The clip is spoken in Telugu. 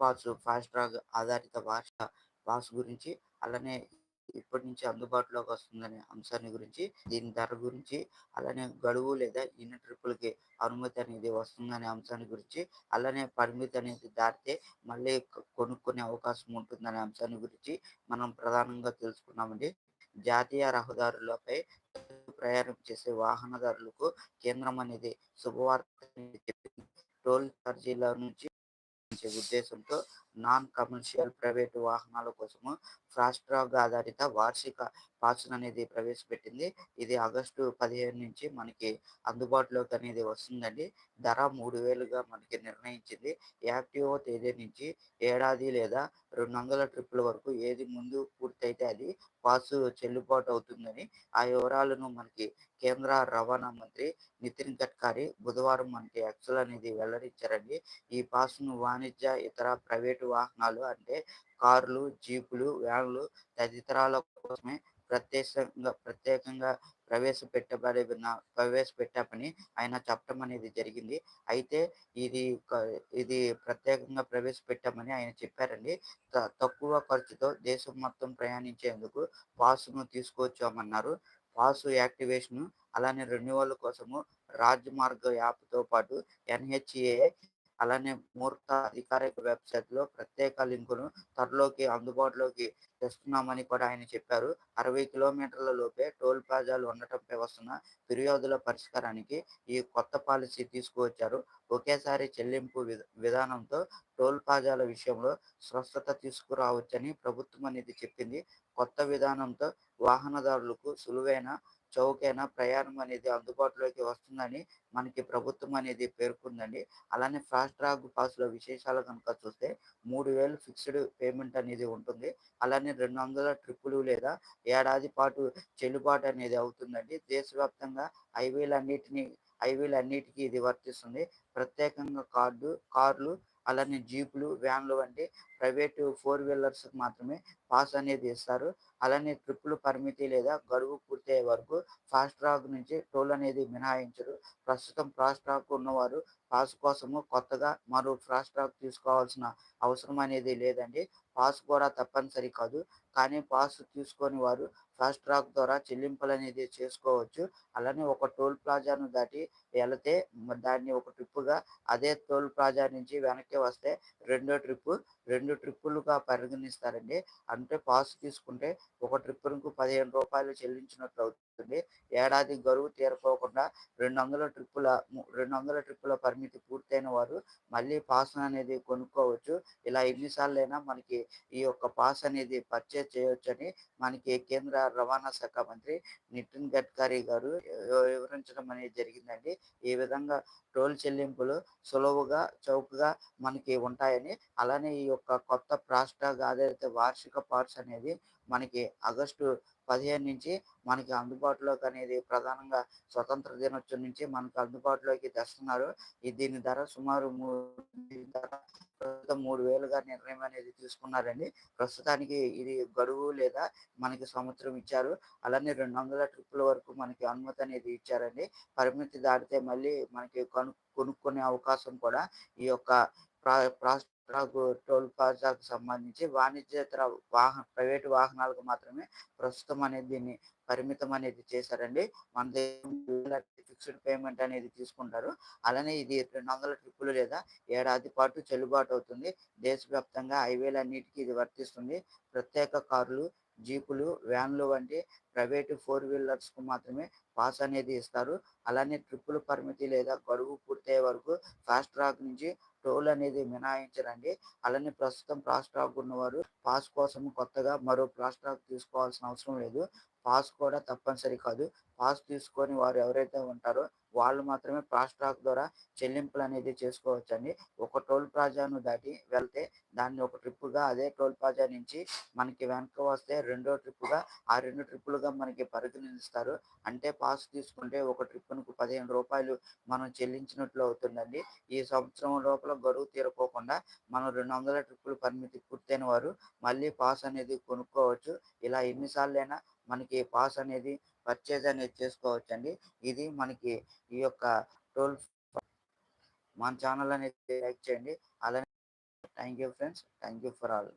పాస్ ఫాస్ట్ ట్రాక్ ఆధారిత భాష పాస్ గురించి అలానే ఇప్పటి నుంచి అందుబాటులోకి వస్తుందనే అంశాన్ని గురించి దీని ధర గురించి అలానే గడువు లేదా ఇన్ని ట్రిప్పులకి అనుమతి అనేది వస్తుందనే అంశాన్ని గురించి అలానే పరిమితి అనేది దాటితే మళ్ళీ కొనుక్కునే అవకాశం ఉంటుందనే అంశాన్ని గురించి మనం ప్రధానంగా తెలుసుకున్నామండి. జాతీయ రహదారులపై ప్రయాణం చేసే వాహనదారులకు కేంద్రం అనేది శుభవార్త టోల్ ఛార్జీల నుంచి ఉద్దేశంతో నాన్ కమర్షియల్ ప్రైవేటు వాహనాల కోసము ఫాస్ట్రాగ్ ఆధారిత వార్షిక పాస్ అనేది ప్రవేశపెట్టింది. ఇది ఆగస్టు పదిహేను నుంచి మనకి అందుబాటులోకి అనేది వస్తుందండి. ధర మూడు వేలుగా మనకి నిర్ణయించింది. యాక్టివో తేదీ నుంచి ఏడాది లేదా రెండు వందల ట్రిప్పుల వరకు ఏది ముందు పూర్తయితే అది పాసు చెల్లుబాటు అవుతుందని ఆ వివరాలను మనకి కేంద్ర రవాణా మంత్రి నితిన్ గడ్కరీ బుధవారం మనకి ఎక్సల్ అనేది వెల్లడించారండి. ఈ పాస్ను వాణిజ్య ఇతర ప్రైవేటు వాహనాలు అంటే కార్లు జీపులు వ్యాన్లు తదితరాల కోసమే ప్రత్యేకంగా ప్రత్యేకంగా ప్రవేశపెట్టబడి ప్రవేశపెట్టామని ఆయన చెప్పడం అనేది జరిగింది. అయితే ఇది ఇది ప్రత్యేకంగా ప్రవేశపెట్టామని ఆయన చెప్పారండి. తక్కువ ఖర్చుతో దేశం మొత్తం ప్రయాణించేందుకు పాస్ను తీసుకొచ్చామన్నారు. పాస్ యాక్టివేషన్ అలానే రెన్యువల్ కోసము రాజమార్గ యాప్తో పాటు ఎన్హెచ్ఏ అలానే మూర్త అధికారిక వెబ్సైట్లో ప్రత్యేక లింకును త్వరలోకి అందుబాటులోకి తెస్తున్నామని కూడా ఆయన చెప్పారు. అరవై కిలోమీటర్ల లోపే టోల్ ప్లాజాలు ఉండటంపై వస్తున్న ఫిర్యాదుల పరిష్కారానికి ఈ కొత్త పాలసీ తీసుకువచ్చారు. ఒకేసారి చెల్లింపు విధానంతో టోల్ ప్లాజాల విషయంలో స్వస్థత తీసుకురావచ్చని ప్రభుత్వం అనేది చెప్పింది. కొత్త విధానంతో వాహనదారులకు సులువైన చౌకైన ప్రయాణం అనేది అందుబాటులోకి వస్తుందని మనకి ప్రభుత్వం అనేది పేర్కొందండి. అలానే ఫాస్ట్ ట్రాక్ పాస్లో విశేషాలు కనుక చూస్తే మూడు వేలు ఫిక్స్డ్ పేమెంట్ అనేది ఉంటుంది. అలానే రెండు వందల ట్రిప్పులు లేదా ఏడాది పాటు చెల్లుబాటు అనేది అవుతుందండి. దేశవ్యాప్తంగా హైవేలన్నిటిని హైవేలన్నిటికీ ఇది వర్తిస్తుంది. ప్రత్యేకంగా కార్డు కార్లు అలానే జీపులు వ్యాన్లు వంటి ప్రైవేటు ఫోర్ వీలర్స్ మాత్రమే పాస్ అనేది ఇస్తారు. అలానే ట్రిప్పులు పరిమితి లేదా గడువు పూర్తయ్యే వరకు ఫాస్ట్ ట్రాక్ నుంచి టోల్ అనేది మినహాయించరు. ప్రస్తుతం ఫాస్ట్ ట్రాక్ ఉన్నవారు పాస్ కోసము కొత్తగా మరో ఫాస్ట్ ట్రాక్ తీసుకోవాల్సిన అవసరం అనేది లేదండి. పాస్ కూడా తప్పనిసరి కాదు. కానీ పాస్ తీసుకొని వారు ఫాస్ట్ ట్రాక్ ద్వారా చెల్లింపులు అనేది చేసుకోవచ్చు. అలానే ఒక టోల్ ప్లాజాను దాటి వెళితే దాన్ని ఒక ట్రిప్పుగా అదే టోల్ ప్లాజా నుంచి వెనక్కి వస్తే రెండో ట్రిప్పు రెండు ట్రిప్పులుగా పరిగణిస్తారండి. అంటే పాస్ తీసుకుంటే ఒక ట్రిప్పులకు పదిహేను రూపాయలు చెల్లించినట్లు అవుతుంది ఏడాది గడువు తీరకోకుండా రెండు వందల ట్రిప్పుల రెండు వందల ట్రిప్పుల పరిమితి పూర్తయిన వారు మళ్ళీ పాస్ అనేది కొనుక్కోవచ్చు. ఇలా ఎన్నిసార్లైనా మనకి ఈ యొక్క పాస్ అనేది పర్చేజ్ చేయవచ్చని మనకి కేంద్ర రవాణా శాఖ మంత్రి నితిన్ గడ్కరీ గారు వివరించడం అనేది జరిగిందండి. ఈ విధంగా టోల్ చెల్లింపులు సులువుగా చౌకగా మనకి ఉంటాయని అలానే ఈ యొక్క కొత్త ఫాస్టాగ్ ఆధారిత వార్షిక పాస్ అనేది మనకి ఆగస్టు పదిహేను నుంచి మనకి అందుబాటులోకి అనేది ప్రధానంగా స్వతంత్ర దినోత్సవం నుంచి మనకు అందుబాటులోకి తెస్తున్నారు. దీని ధర సుమారు మూడు మూడు వేలుగా నిర్ణయం అనేది తీసుకున్నారండి. ప్రస్తుతానికి ఇది గడువు లేదా మనకి సంవత్సరం ఇచ్చారు. అలానే రెండు వందల ట్రిప్పుల వరకు మనకి అనుమతి అనేది ఇచ్చారండి. పరిమితి దాటితే మళ్ళీ మనకి కొను కొనుక్కునే అవకాశం కూడా ఈ యొక్క టోల్ ప్లాజాకు సంబంధించి వాణిజ్యేతర వాహన ప్రైవేటు వాహనాలకు మాత్రమే ప్రస్తుతం అనేది దీన్ని పరిమితం అనేది చేశారండి. మన ఫిక్స్డ్ పేమెంట్ అనేది తీసుకుంటారు. అలానే ఇది రెండు వందల ట్రిప్పులు లేదా ఏడాది పాటు చెల్లుబాటు అవుతుంది. దేశవ్యాప్తంగా హైవేలన్నిటికీ ఇది వర్తిస్తుంది. ప్రత్యేక కార్లు జీపులు వ్యాన్లు వంటి ప్రైవేటు ఫోర్ వీలర్స్కు మాత్రమే పాస్ అనేది ఇస్తారు. అలానే ట్రిప్పుల పరిమితి లేదా గడువు పూర్తయ్యే వరకు ఫాస్ట్ ట్రాక్ నుంచి టోల్ అనేది మినహాయించరండి. అలానే ప్రస్తుతం ఫాస్ట్ ట్రాక్ ఉన్నవారు పాస్ కోసం కొత్తగా మరో ఫాస్ట్ ట్రాక్ తీసుకోవాల్సిన అవసరం లేదు. పాస్ కూడా తప్పనిసరి కాదు. పాస్ తీసుకొని వారు ఎవరైతే ఉంటారో వాళ్ళు మాత్రమే ఫాస్ట్ ట్రాక్ ద్వారా చెల్లింపులు అనేది చేసుకోవచ్చండి. ఒక టోల్ ప్లాజాను దాటి వెళ్తే దాన్ని ఒక ట్రిప్పుగా అదే టోల్ ప్లాజా నుంచి మనకి వెనక వస్తే రెండో ట్రిప్పుగా ఆ రెండు ట్రిప్పులుగా మనకి పరిగణిస్తారు. అంటే పాస్ తీసుకుంటే ఒక ట్రిప్పుకు పదిహేను రూపాయలు మనం చెల్లించినట్లు అవుతుందండి. ఈ సంవత్సరం లోపల గడువు తీరుకోకుండా మనం రెండు వందల ట్రిప్పులు పరిమితి పూర్తయిన వారు మళ్ళీ పాస్ అనేది కొనుక్కోవచ్చు. ఇలా ఎన్నిసార్లైనా మనకి పాస్ అనేది పర్చేజ్ అనేది చేసుకోవచ్చు అండి ఇది మనకి ఈ యొక్క టోల్ మన ఛానల్ అనేది లైక్ చేయండి. అలానే thank you friends. Thank you for all.